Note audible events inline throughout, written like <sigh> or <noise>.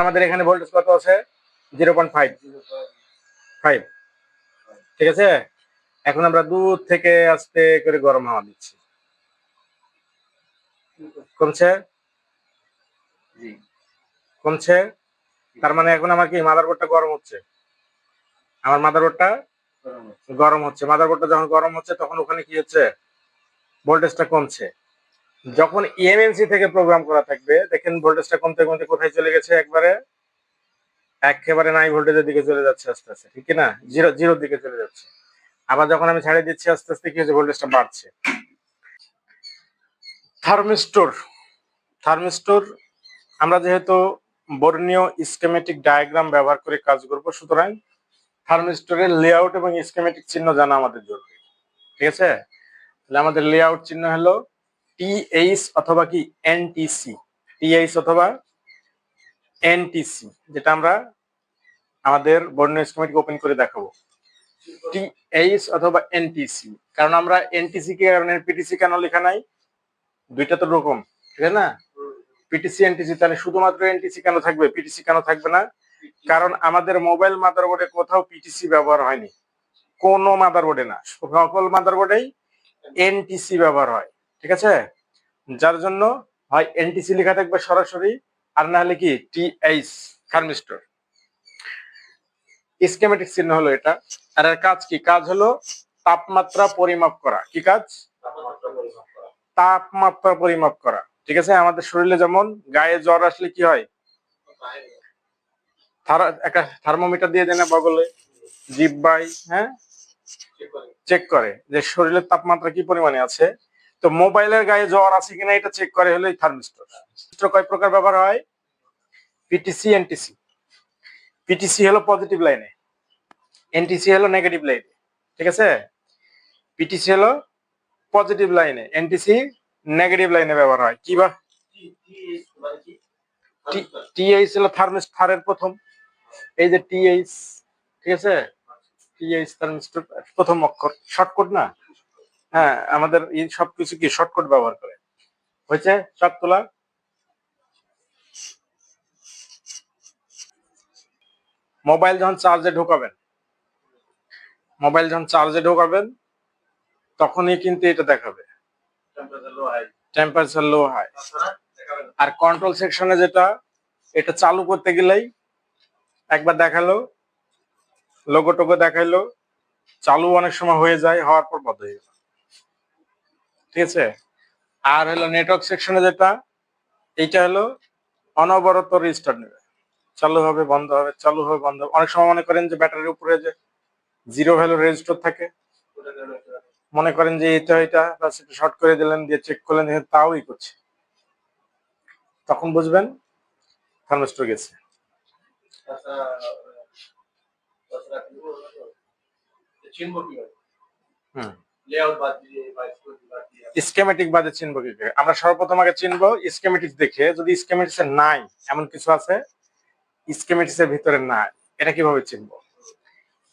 আমাদের এখানে ভোল্টেজ কত আছে? জিরো পয়েন্ট ফাইভ ফাইভ ঠিক আছে? এখন আমরা দূর থেকে আস্তে করে গরম হাওয়া দিচ্ছি। কমছে? কমছে? তার মানে এখন আমার কি মাদারবোর্ডটা গরম হচ্ছে? আমার মাদারবোর্ডটা গরম হচ্ছে। গরম হচ্ছে। মাদারবোর্ডটা যখন গরম হচ্ছে তখন ওখানে কি হচ্ছে? ভোল্টেজটা কমছে। যখন ইএমএনসি থেকে প্রোগ্রাম করা থাকবে, দেখেন ভোল্টেজটা কমতে কমতে কোথায় চলে গেছে? একবারে একেবারে নাই ভোল্টেজের দিকে চলে যাচ্ছে আস্তে আস্তে, ঠিক না? জিরো জিরোর দিকে চলে যাচ্ছে। আবার যখন আমি ছাড়িয়ে দিচ্ছি, আস্তে আস্তে কি হচ্ছে ভোল্টেজটা বাড়ছে। থার্মিস্টোর থার্মিস্টোর আমরা যেহেতু বর্ণীয় স্কেমেটিক ডায়াগ্রাম ব্যবহার করে কাজ করব, সুতরাং থার্মিস্টোরের লেআউট এবং স্কেমেটিক চিহ্ন জানা আমাদের জরুরি। ঠিক আছে? তাহলে আমাদের লেআউট চিহ্ন হলো টিএইচ অথবা কি এনটিসি টিএইচ অথবা এনটিসি যেটা আমরা আমাদের বর্ণীয় স্কেমেটিক ওপেন করে দেখাবো। টিএইচ অথবা এনটিসি কারণ আমরা এনটিসি কে কারণ পিটিসি কেন লেখা নাই? দুইটা তো রকম, ঠিক আছে না? পিটিসি এনটিসি তাহলে শুধুমাত্র এনটিসি কেন থাকবে? পিটিসি কেন থাকবে না? কারণ আমাদের মোবাইল মাদারবোর্ডে কোথাও পিটিসি ব্যবহার হয়নি। কোনো মাদারবোর্ডে না, সকল মাদারবোর্ডেই এনটিসি ব্যবহার হয়। ঠিক আছে? যার জন্য হয় এনটিসি লেখা থাকবে সরাসরি আর না হলে কি টিএইচ থার্মিস্টর স্কেমেটিক চিহ্ন হলো এটা। আর এর কাজ কি? কাজ হলো তাপমাত্রা পরিমাপ করা। কি কাজ? তাপমাত্রা পরিমাপ করা। তাপমাত্রা পরিমাপ করা। ঠিক আছে? আমাদের শরীরে যেমন গায়ে জ্বর আসলে কি হয়? একটা থার্মোমিটার দিয়ে দেয় না বগলে। জিব্বাই হ্যাঁ? চেক করে যে শরীরের তাপমাত্রা কি পরিমাণে আছে? তো মোবাইলের গায়ে জ্বর আছে কিনা এটা চেক করে হলো থার্মিস্টর থার্মিস্টর কয় প্রকার ব্যবহার হয়? পিটিসি এনটিসি পিটিসি হলো পজিটিভ লাইনে এনটিসি হলো নেগেটিভ লাইনে ঠিক আছে? পিটিসি হলো পজিটিভ লাইনে এনটিসি নেগেটিভ লাইনে ব্যবহার হয়। কি বা? টিএইচ হলো থার্মিস্ট থারের প্রথম। এই যে টিএইচ ঠিক আছে? টিএইচ থার্মিস্টর প্রথম অক্ষর। শর্টকট না? হ্যাঁ আমাদের এই সবকিছু কি শর্টকট ব্যবহার করে? হয়েছে? সব তোলা? মোবাইল যখন চার্জে ঢোকাবেন মোবাইল যখন চার্জে ঢোকাবেন তখনই কিন্তু এটা দেখাবে। Temperature low high. আর কন্ট্রোল সেকশনে যেটা এটা চালু করতে গেলেই একবার দেখাল লোগো টোগো দেখাইলো চালু অনেক সময় হয়ে যায় হওয়ার পর বন্ধ হয়ে গেল ঠিক আছে? আর হলো নেটওয়ার্ক সেকশনে যেটা, এইটা হলো অনবরত রিস্টার্ট নেবে। চালু হবে, বন্ধ হবে, চালু হবে, বন্ধ হবে। অনেক সময় মনে করেন যে ব্যাটারির উপরে যে জিরো ভ্যালু রেজিস্টার থাকে। মনে করেন যে এটা এটা একটু শর্ট করে দিলেন, দিয়ে চেক করলেন, দেখেন তাও ই করছে। তখন বুঝবেন থার্মিস্টর গেছে? হুম। Layout বাদ দিয়ে। স্কেমেটিক বাদে চিনবো কি করে? আমরা সর্বপ্রথম আগে চিনবো স্কেমেটিক দেখে যদি স্কেমেটিক্স এর নাই এমন কিছু আছে? স্কেমেটিক্স এর ভিতরে নাই এটা কীভাবে চিনবো?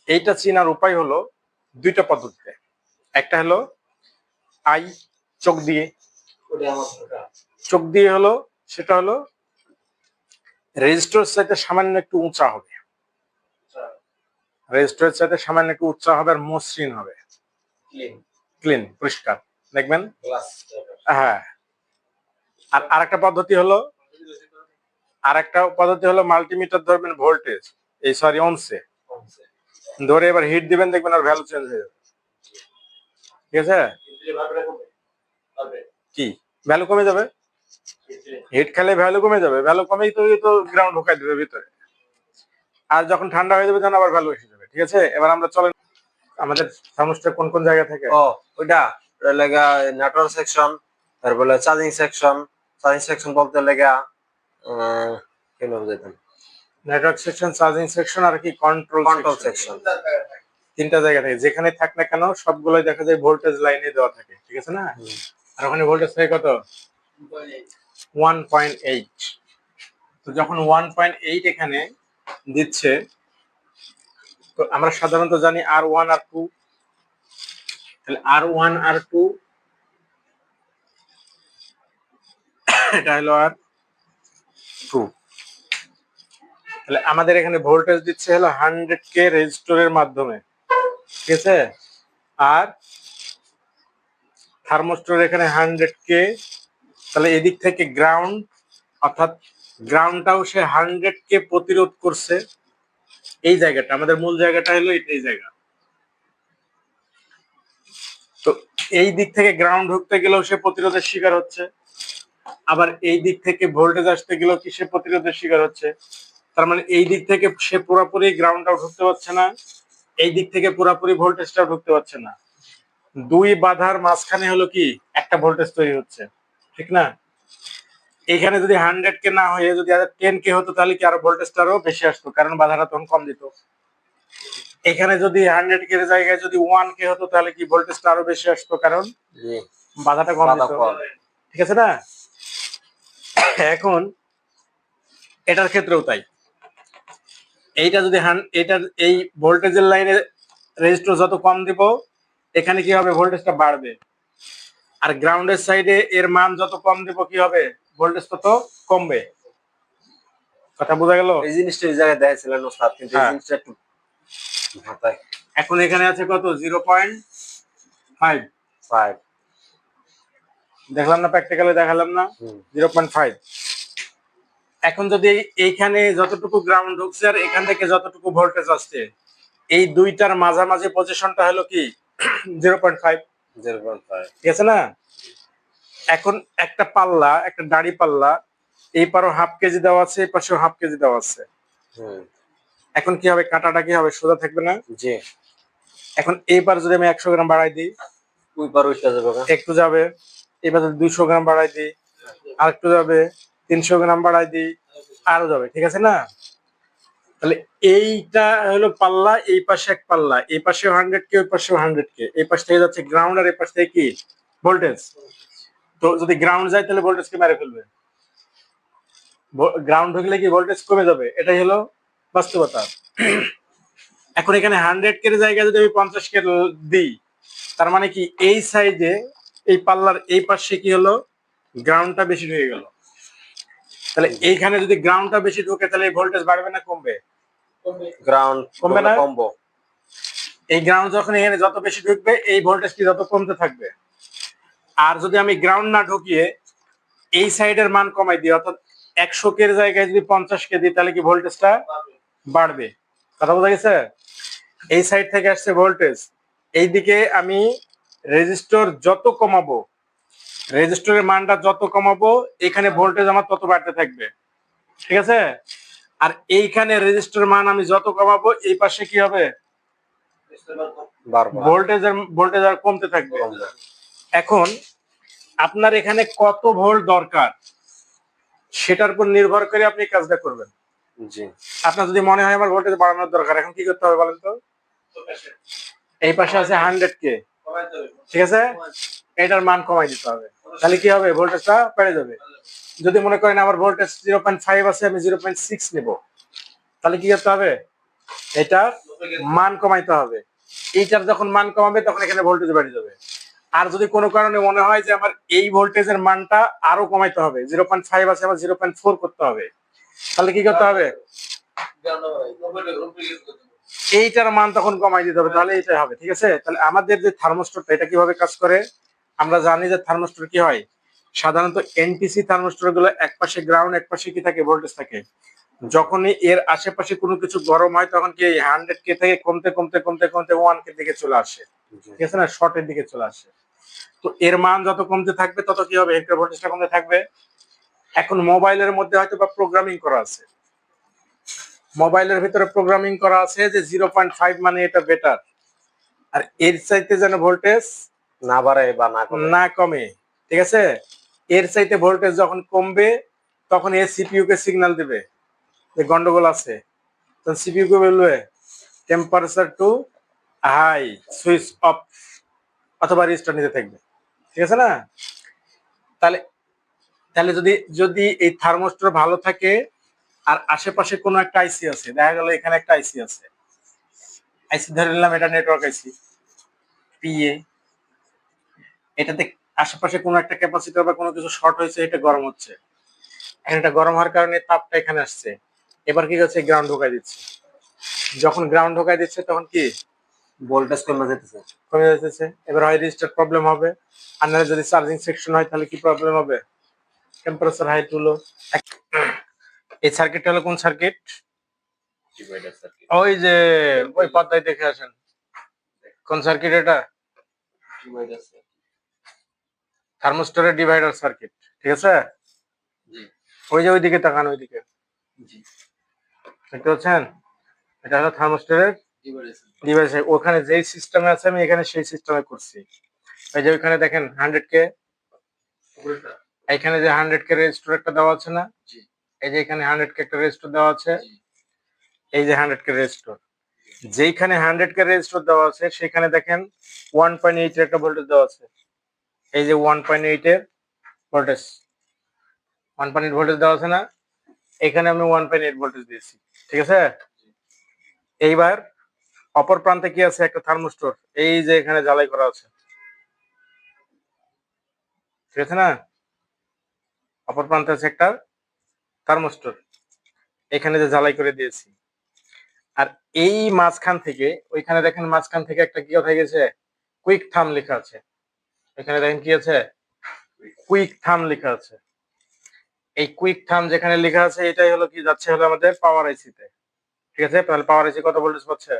এইটা চিনার উপায় হলো দুইটা পদ্ধতিতে। একটা হলো আই চোখ দিয়ে। চোখ দিয়ে হলো সেটা হলো রেজিস্টার চাইতে সামান্য একটু উঁচা হবে। রেজিস্টার চাইতে সামান্য একটু উঁচা হবে আর মসৃণ হবে। Clean, ক্লিন পরিষ্কার। দেখবেন? হ্যাঁ। আর আরেকটা পদ্ধতি হলো আরেকটা পদ্ধতি হলো মাল্টিমিটার ধরবেন ভোল্টেজ এই সরি অনসে ধরে এবার হিট দিবেন দেখবেন আর ভ্যালু চেঞ্জ হয়ে যাবে। ঠিক আছে। কি? ভ্যালু কমে যাবে? হিট খেলে ভ্যালু কমে যাবে। ভ্যালু কমেই তো তো গ্রাউন্ড ঢোকাই দেবে ভিতরে। আর যখন ঠান্ডা হয়ে যাবে তখন আবার ভ্যালু এসে যাবে। ঠিক আছে? এবার আমরা চলেন। আমাদের থার্মোস্টার কোন কোন জায়গা থেকে? ও ওইটা। ওটা লেগা নেটওয়ার্ক সেকশন তারপরে চার্জিং সেকশন চার্জিং সেকশন বলতে লেগা আহ, কি নাম যেতাম নেটওয়ার্ক সেকশন চার্জিং সেকশন আর কি কন্ট্রোল কন্ট্রোল সেকশন। তিনটা জায়গা থেকে। যেখানে থাক না কেন সবগুলোই দেখা যায় ভোল্টেজ লাইনে দেওয়া থাকে। ঠিক আছে না? আর ওখানে ভোল্টেজ থাকে কত? ওয়ান পয়েন্ট এইট তো যখন ওয়ান পয়েন্ট এইট এখানে দিচ্ছে তো আমরা সাধারণত জানি আর ওয়ান আর টু তাহলে আর ওয়ান আর টু এটা হলো আর টু তাহলে আমাদের এখানে ভোল্টেজ দিচ্ছে হলো হান্ড্রেড কে রেজিস্টরের মাধ্যমে, ঠিক আছে? আর থার্মোস্টর এখানে হান্ড্রেড কে তাহলে এদিক থেকে গ্রাউন্ড অর্থাৎ গ্রাউন্ডটাও সে হান্ড্রেড কে প্রতিরোধ করছে। এই জায়গাটা, আমাদের মূল জায়গাটা হলো এই জায়গা তো এই দিক থেকে গ্রাউন্ড ঢুকতে গেলেও সে প্রতিরোধের শিকার হচ্ছে। আবার এই দিক থেকে ভোল্টেজ আসতে গেলেও কি সে প্রতিরোধের শিকার হচ্ছে? তার মানে এই দিক থেকে সে পুরোপুরি গ্রাউন্ডটাও ঢুকতে পারছে না, এই দিক থেকে পুরোপুরি ভোল্টেজটাও ঢুকতে পারছে না। দুই বাধার মাঝখানে হলো কি? একটা ভোল্টেজ তৈরি হচ্ছে, ঠিক না? এখানে যদি হান্ড্রেড কে না হয়ে যদি টেন কে হতো তাহলে কি আরও ভোল্টেজটা আরও বেশি আসতো? কারণ বাধাটা তখন কম দিত। এখানে যদি হান্ড্রেড কে জায়গায় যদি ওয়ান কে হতো তাহলে কি ভোল্টেজটা আরও বেশি আসতো? কারণ বাধাটা কম। ঠিক আছে না? এখন এটার ক্ষেত্রেও তাই। এইটা যদি এটার এই ভোল্টেজের লাইনে রেজিস্টার যত কম দিব এখানে কি হবে? ভোল্টেজটা বাড়বে। আর গ্রাউন্ডের সাইডে এর মান যত কম দিব কি হবে? ভোল্টেজ তত কমবে। কথা বোঝা গেল? এই জিনিসটা এই জায়গায় দেখাইছিলেন ওস্তাদ কিন্তু এই হ্যাঁ। জিনিসটা একটু মাথায় এখন এখানে আছে কত? Zero point five. ফাইভ। দেখলাম না প্র্যাকটিক্যালে দেখালাম না? Zero point five. এখন যদি এই- এইখানে যতটুকু গ্রাউন্ড ঢুকছে আর এখান থেকে যতটুকু ভোল্টেজ আসছে এই দুইটার মাঝামাঝি পজিশনটা হলো কি? Zero point five. Zero point five. ঠিক আছে না? এখন একটা পাল্লা একটা দাড়ি পাল্লা এই পারও হাফ কেজি দেওয়া আছে এই পাশেও হাফ কেজি দেওয়া আছে। এখন কি হবে কাটাটা কি হবে সোজা থাকবে না? জি। এখন এইবার যদি আমি একশো গ্রাম বাড়াই দিই ওই পার ওইটা যাবে। একটু যাবে এবার যদি দুইশো গ্রাম বাড়াই দিই আর একটু যাবে তিনশো গ্রাম বাড়াই দিই আরও যাবে ঠিক আছে না? তাহলে এইটা হলো পাল্লা এই পাশে এক পাল্লা এই পাশে হান্ড্রেড কে ওই পাশে হান্ড্রেড কে এই পাশ থেকে যাচ্ছে গ্রাউন্ড আর এই পাশ থেকে কি? ভোল্টেজ তো যদি গ্রাউন্ড যায় তাহলে ভোল্টেজ ভোল্টেজকে মেরে ফেলবে। গ্রাউন্ড ঢুকলে কি ভোল্টেজ কমে যাবে? এটাই হলো বাস্তবতা। এখন এখানে হান্ড্রেড কে জায়গায় যদি আমি পঞ্চাশ কে দিই তার মানে কি এই সাইডে এই পাল্লার এই পাশে কি হলো? গ্রাউন্ডটা বেশি ঢুকে গেল। তাহলে এইখানে যদি গ্রাউন্ডটা বেশি ঢুকে তাহলে এই ভোল্টেজ বাড়বে না কমবে? গ্রাউন্ড কমবে না? কম্বো এই গ্রাউন্ড যখন এখানে যত বেশি ঢুকবে এই ভোল্টেজটি যত কমতে থাকবে? আর যদি আমি গ্রাউন্ড না ঢুকিয়ে এই সাইডের মান কমাই দিই অর্থাৎ একশো কের জায়গায় যদি পঞ্চাশ কে দিই তাহলে কি ভোল্টেজটা বাড়বে। কথা বোঝা গেছে? এই সাইড থেকে আসছে ভোল্টেজ এইদিকে আমি রেজিস্টর যত কমাবো রেজিস্টরের মানটা যত কমাবো এখানে ভোল্টেজ আমার তত বাড়তে থাকবে। ঠিক আছে? আর এইখানে রেজিস্টর মান আমি যত কমাবো এই পাশে কি হবে? ভোল্টেজ ভোল্টেজ আর কমতে থাকবে। এখন আপনার এখানে কত ভোল্ট দরকার সেটার উপর নির্ভর করে আপনি কাজটা করবেন। জি। আপনার যদি মনে হয় আমার ভোল্টেজ বাড়ানোর দরকার, এখন কি করতে হবে বলেন তো? এই পাশে আছে হান্ড্রেড কে ঠিক আছে? এটার মান কমাই দিতে হবে। তাহলে কি হবে? ভোল্টেজটা বেড়ে যাবে। যদি মনে করেন আমার ভোল্টেজ জিরো পয়েন্ট ফাইভ আছে, আমি জিরো পয়েন্ট সিক্স নেব। তাহলে কি করতে হবে? এটা মান কমাইতে হবে। এইটার যখন মান কমাবে, তখন এখানে ভোল্টেজ বেড়ে যাবে। আর যদি কোনো কারণে মনে হয় যে আমার এই ভোল্টেজের মানটা আরও কমাইতে হবে জিরো পয়েন্ট ফাইভ আছে, আমার জিরো পয়েন্ট ফোর করতে হবে তাহলে কি করতে হবে? এইটার মান তখন কমাই দিতে হবে, তাহলে এইটাই হবে, ঠিক আছে? তাহলে আমাদের যে থার্মোস্টরটা এটা কীভাবে কাজ করে? আমরা জানি যে থার্মোস্টর কি হয়। সাধারণত এনটিসি থার্মোস্টরগুলো এক পাশে গ্রাউন্ড এক পাশে কি থাকে? ভোল্টেজ থাকে। যখনই এর আশেপাশে কোনো কিছু গরম হয়, তখন কি হান্ড্রেড কে থেকে কমতে কমতে কমতে কমতে ওয়ান কে দিকে চলে আসে। ঠিক আছে না? শর্টের দিকে চলে আসে। তো এর মান যত কমতে থাকবে, তত কি হবে? হেক্টর ভোল্টেজটা কমতে থাকবে। এখন মোবাইলের মধ্যে হয়তো বা প্রোগ্রামিং করা আছে। মোবাইলের ভিতরে প্রোগ্রামিং করা আছে যে জিরো পয়েন্ট ফাইভ মানে এটা বেটার আর এর চাইতে যেন ভোল্টেজ না বাড়ায় বা না না কমে ঠিক আছে? এর চাইতে ভোল্টেজ যখন কমবে তখন এর সিপিইউ কে সিগন্যাল দিবে যে গন্ডগোল আছে। তখন সিপিইউ কে বলবে temperature too high switch off অথবা রেজিস্টার নিতে থাকবে। ঠিক আছে না? তাহলে তাহলে যদি যদি এই থার্মোস্টার ভালো থাকে আর আশেপাশে কোনো একটা আইসি আছে দেখা গেল এখানে একটা আইসি আছে। আইসি ধরে নিলাম এটা নেটওয়ার্ক আইসি পিএ এটাতে আশেপাশে কোনো একটা ক্যাপাসিটার বা কোনো কিছু শর্ট হয়েছে এটা গরম হচ্ছে। এখন এটা গরম হওয়ার কারণে তাপটা এখানে আসছে। এবার কি করছে? গ্রাউন্ড ঢোকাই দিচ্ছে। যখন গ্রাউন্ড ঢোকাই দিচ্ছে তখন কি? ভোল্টেজ কমে যেতেছে। কমে যাচ্ছে এবার হয় রেজিস্টার প্রবলেম হবে। আর যদি চার্জিং সেকশন হয় তাহলে কি প্রবলেম হবে? টেম্পারেচার হাই তুলো এই সার্কিটটা হলো কোন সার্কিট ওই যে ওই পর্দায় দেখে আসেন। কোন সার্কিট এটা? থার্মোস্টরের ডিভাইডার সার্কিট ঠিক আছে? ওই যে ওইদিকে তাকান ওইদিকে। দেখতে পাচ্ছেন? এটা হলো থার্মোস্টরের ডিভাইস ওখানে যেই সিস্টেমে আছে আমি এখানে সেই সিস্টেমে করছি। এই যে ওইখানে দেখেন হান্ড্রেড কে এখানে যে হান্ড্রেড কে রেজিস্টার একটা দেওয়া আছে না? এই যে এখানে হান্ড্রেড কে একটা রেজিস্টার দেওয়া আছে। এই যে হান্ড্রেড কে রেজিস্টার যেইখানে হান্ড্রেড কে রেজিস্টার দেওয়া আছে সেখানে দেখেন ওয়ান পয়েন্ট এইট এর একটা ভোল্টেজ দেওয়া আছে। এই যে ওয়ান পয়েন্ট এইট এর voltage one point eight voltage দেওয়া আছে না? এখানে আমি ওয়ান পয়েন্ট এইট ভোল্টেজ দিয়েছি। ঠিক আছে? এইবার অপর প্রান্তে কি আছে? একটা থার্মোস্টর এই যে এখানে জ্বালাই করা আছে। ঠিক আছে না? অপর প্রান্তে আছে একটা থার্মোস্টর। এখানে যে জ্বালাই করে দিয়েছি। আর এই মাঝখান থেকে ওইখানে দেখেন মাঝখান থেকে একটা কি কথা গেছে? কুইক থাম লেখা আছে। এখানে দেখেন কি আছে? কুইক থাম লেখা আছে। এই কুইক থাম যেখানে লেখা আছে এটাই হলো কি? যাচ্ছে হলো আমাদের পাওয়ার আইসিতে ঠিক আছে? তাহলে পাওয়ার আইসি কত ভোল্টেজ পাচ্ছে?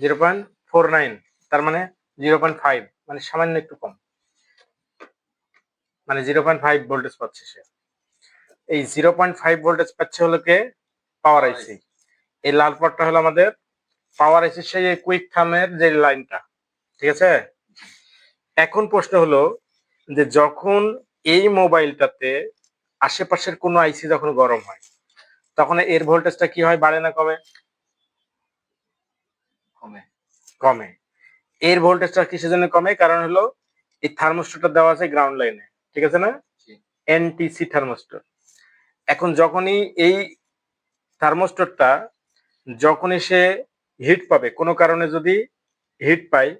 জিরো পয়েন্ট ফোর নাইন তার মানে জিরো পয়েন্ট ফাইভ মানে সামান্য একটু কম। মানে জিরো পয়েন্ট ফাইভ ভোল্টেজ পাচ্ছে সে। এই জিরো পয়েন্ট ফাইভ ভোল্টেজ পাচ্ছে হলো কে? পাওয়ার আইসি এই লাল পটটা হলো আমাদের পাওয়ার আইসি সেই কুইক থামের যে লাইনটা ঠিক আছে? এখন প্রশ্ন হলো যে যখন এই মোবাইলটাতে আশেপাশের কোনো আইসি যখন গরম হয় তখন এর ভোল্টেজটা কি হয় বাড়ে না কমে? কমে। কমে। এর ভোল্টেজটা কিসের জন্য কমে? কারণ হলো এই থার্মোস্টরটা দেওয়া আছে গ্রাউন্ড লাইনে ঠিক আছে না? এনটিসি থার্মোস্টর এখন যখনই এই থার্মোস্টরটা যখনই সে হিট পাবে কোনো কারণে যদি হিট পায়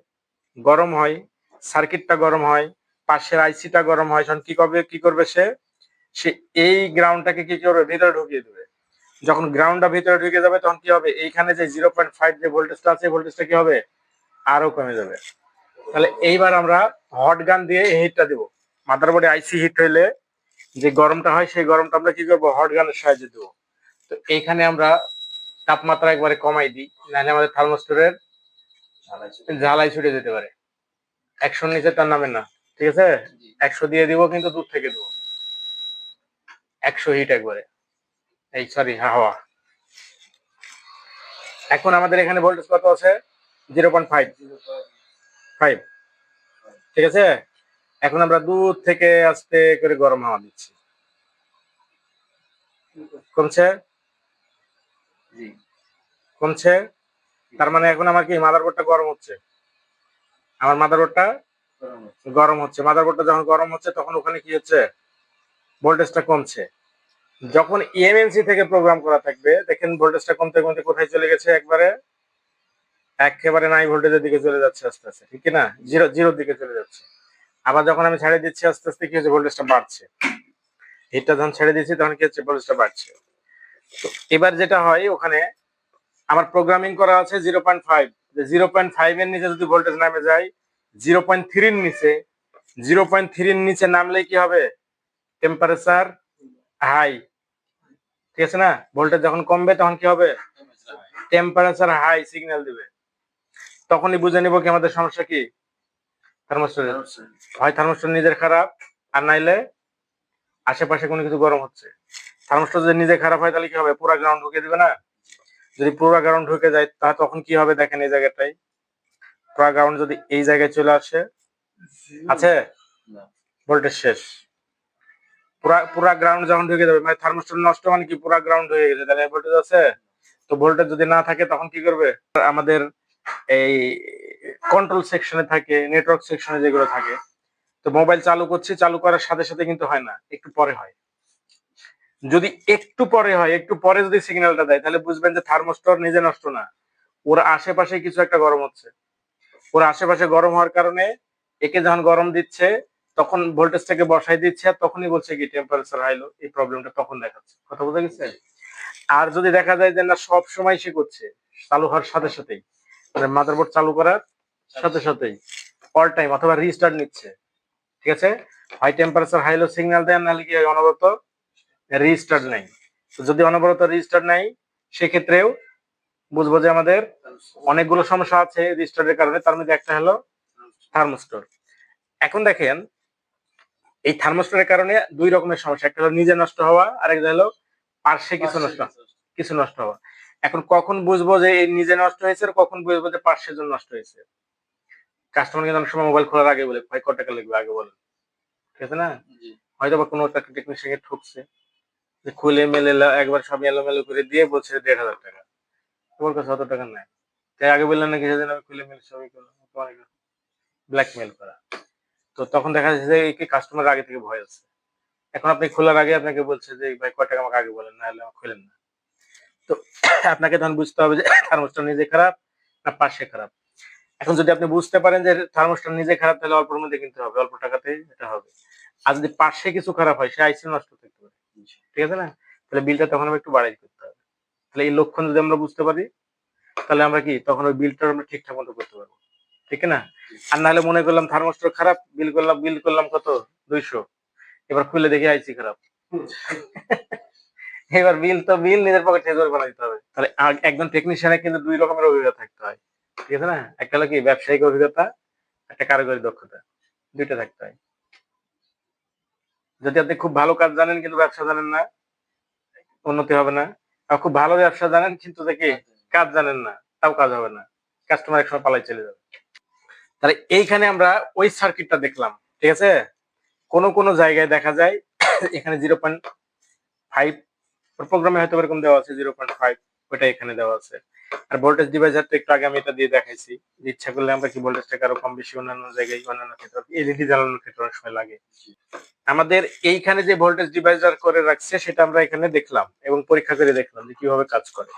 গরম হয় সার্কিটটা গরম হয় পাশের আইসিটা গরম হয় তখন কি করবে কি করবে সে? সে এই গ্রাউন্ডটাকে কি করবে ভিতরে ঢুকিয়ে দেবে। যখন গ্রাউন্ডটা ভিতরে ঢুকে যাবে তখন কি হবে? এইখানে যে জিরো পয়েন্ট ফাইভ যে ভোল্টেজটা আছে ভোল্টেজটা কি হবে? আরও কমে যাবে। তাহলে এইবার আমরা হট গান দিয়ে হিটটা দিব। মাদারবোর্ডে আইসি হিট হইলে যে গরমটা হয় সেই গরমটা আমরা কি করব? হট গানের সাহায্যে দেবো। তো এইখানে আমরা তাপমাত্রা একবারে কমাই দিই নাহলে আমাদের থার্মোস্টরের ঝালাই ছুটে যেতে পারে। একশোর নিচে তার নামে না ঠিক আছে? একশো দিয়ে দিব কিন্তু দূর থেকে দেবো। একশো হিট একবারে। এই সরি হাওয়া এখন আমাদের এখানে ভোল্টেজ কত আছে? Zero point five. ফাইভ। ঠিক আছে? এখন আমরা দূর থেকে আস্তে করে গরম হাওয়া দিচ্ছি। কমছে? কমছে? তার মানে এখন আমার কি মাদারবোর্ডটা গরম হচ্ছে? আমার মাদারবোর্ডটা গরম হচ্ছে। মাদারবোর্ডটা যখন গরম হচ্ছে তখন ওখানে কি হচ্ছে? ভোল্টেজটা কমছে। যখন ইএমএমসি থেকে প্রোগ্রাম করা থাকবে দেখেন ভোল্টেজটা কমতে কমতে কোথায় চলে গেছে একবারে? একেবারে নাই ভোল্টেজের দিকে চলে যাচ্ছে আস্তে আস্তে ঠিক না? জিরো জিরোর দিকে চলে যাচ্ছে। আবার যখন আমি ছেড়ে দিচ্ছি, আস্তে আস্তে কি হচ্ছে ভোল্টেজটা বাড়ছে। হিটটা যখন ছেড়ে দিচ্ছি, তখন কি হচ্ছে? ভোল্টেজটা বাড়ছে। তো এবার যেটা হয়, ওখানে আমার প্রোগ্রামিং করা আছে zero point five zero point five এর নিচে যদি ভোল্টেজ নামে যায় জিরো পয়েন্ট থ্রির নিচে জিরো পয়েন্ট থ্রির নিচে নামলে কি হবে? টেম্পারেচার হাই ঠিক আছে না? ভোল্টেজ যখন কমবে, তখন কি হবে? টেম্পারেচার হাই সিগন্যাল দিবে। তখনই বুঝে নিব কি আমাদের সমস্যা কি? হয় নিজের খারাপ আর নাইলে আশেপাশে কোনো কিছু গরম হচ্ছে। যদি নিজে খারাপ হয় তাহলে কি হবে? পুরো গ্রাউন্ড ঢুকে দিবে না? যদি পুরো গ্রাউন্ড ঢুকে যায় তাহলে তখন কি হবে দেখেন এই জায়গাটাই পুরো গ্রাউন্ড যদি এই জায়গায় চলে আসে আছে? ভোল্টেজ শেষ। পুরা পুরা গ্রাউন্ড যখন ঢুকে যাবে মানে থার্মোস্টর নষ্ট মানে কি? পুরা গ্রাউন্ড হয়ে গেছে। তাহলে ভোল্টেজ আছে? তো ভোল্টেজ যদি না থাকে তখন কি করবে? আমাদের এই কন্ট্রোল সেকশনে থাকে নেটওয়ার্ক সেকশনে যেগুলো থাকে। তো মোবাইল চালু করছি, চালু করার সাথে সাথে কিন্তু হয় না, একটু পরে হয়। যদি একটু পরে হয়, একটু পরে যদি সিগন্যালটা দেয়, তাহলে বুঝবেন যে থার্মোস্টর নিজে নষ্ট না। ওর আশেপাশে কিছু একটা গরম হচ্ছে। ওর আশেপাশে গরম হওয়ার কারণে একে যখন গরম দিচ্ছে, তখন ভোল্টেজটাকে বসাই দিচ্ছে আর তখনই বলছে কি টেম্পারেচার হাইলো এই প্রবলেমটা তখন দেখাচ্ছে। কথা বোঝা গেছে আর যদি দেখা যায় যে না সব সময় সে করছে, চালু হওয়ার সাথে সাথেই মানে মাদারবোর্ড চালু করার সাথে সাথেই অল টাইম অথবা রিস্টার্ট নিচ্ছে। ঠিক আছে? High temperature high low signal দেন, নাহলে কি অনবরত রিস্টার্ট নেই। তো যদি অনবরত রিস্টার্ট নেই, সেক্ষেত্রেও বুঝব যে আমাদের অনেকগুলো সমস্যা আছে রিস্টার্টের কারণে। তার মধ্যে একটা হলো থার্মোস্টর এখন দেখেন, এই থার্মোস্টরের কারণে দুই রকমের সমস্যা। একটা হলো নিজে নষ্ট হওয়া আর একটা হলো পার্শ্বে কিছু নষ্ট কিছু নষ্ট হওয়া। এখন কখন বুঝব যে নিজে নষ্ট হয়েছে, আর কখন বুঝব যে পার্শ্বের জন্য নষ্ট হয়েছে? কাস্টমার কিন্তু অনেক সময় মোবাইল খোলার আগে বলে ভাই কত টাকা লাগবে? আগে বলেন। ঠিক আছে না? হয়তো বা কোনো একটা টেকনিশিয়ানকে ঠকছে যে খুলে মেলে একবার সব এলোমেলো করে দিয়ে বলছে দেড় হাজার টাকা। তোমার কাছে অত টাকা নাই। তাই আগে বললেন নাকি সেদিন আমি খুলে মেলে সবই করলাম। ব্ল্যাকমেল করা। তো তখন দেখা যাচ্ছে যে এই কাস্টমার আগে থেকে ভয় আছে। এখন আপনি খোলার আগে আপনাকে বলছে যে ভাই কয় টাকা আমাকে আগে বলেন না হলে আমাকে খুলেন না। তো আপনাকে তখন বুঝতে হবে যে <coughs> থার্মোস্টার নিজে খারাপ না পাশে খারাপ। এখন যদি আপনি বুঝতে পারেন যে থার্মোস্টার নিজে খারাপ, তাহলে অল্পের মধ্যে কিনতে হবে, অল্প টাকাতে এটা হবে। আর যদি পাশে কিছু খারাপ হয়, সে আইসি নষ্ট থাকতে পারে। ঠিক আছে না? তাহলে বিলটা তখন আমরা একটু বাড়াই করতে হবে। তাহলে এই লক্ষণ যদি আমরা বুঝতে পারি, তাহলে আমরা কি, তখন ওই বিলটা আমরা ঠিকঠাক মতো করতে পারব। ঠিক না? আর নাহলে মনে করলাম থার্মোস্টার খারাপ বিল করলাম বিল করলাম কত? দুইশো। এবার খুলে দেখি আইসি খারাপ। এবার বিল তো বিল নিজের পকেট থেকে করে বানাই হবে। তাহলে একজন টেকনিশিয়ানের কিন্তু দুই রকমের অভিজ্ঞতা থাকতে হয়। ঠিক আছে না? একটা হলো কি ব্যবসায়িক অভিজ্ঞতা, একটা কারিগরি দক্ষতা। দুইটা থাকতে হয়। যদি আপনি খুব ভালো কাজ জানেন কিন্তু ব্যবসা জানেন না, উন্নতি হবে না। আর খুব ভালো ব্যবসা জানেন কিন্তু দেখি কাজ জানেন না, তাও কাজ হবে না। কাস্টমার একসময় পালাই চলে যাবে। তাহলে এইখানে আমরা ওই সার্কিটটা দেখলাম, ঠিক আছে? কোন কোন জায়গায় দেখা যায় <coughs> এখানে জিরো পয়েন্ট ফাইভ প্রোগ্রামে হয়তো এরকম দেওয়া আছে জিরো পয়েন্ট ফাইভ, ওইটা এখানে দেওয়া আছে। আর ভোল্টেজ ডিভাইসার তো একটু আগে আমি এটা দিয়ে দেখাইছি। ইচ্ছা করলে আমরা কি ভোল্টেজটাকে আরও কম বেশি অন্যান্য জায়গায়, অন্যান্য ক্ষেত্রে এলইডি জ্বালানোর ক্ষেত্রে অনেক সময় লাগে। আমাদের এইখানে যে ভোল্টেজ ডিভাইসার করে রাখছে, সেটা আমরা এখানে দেখলাম এবং পরীক্ষা করে দেখলাম যে কীভাবে কাজ করে।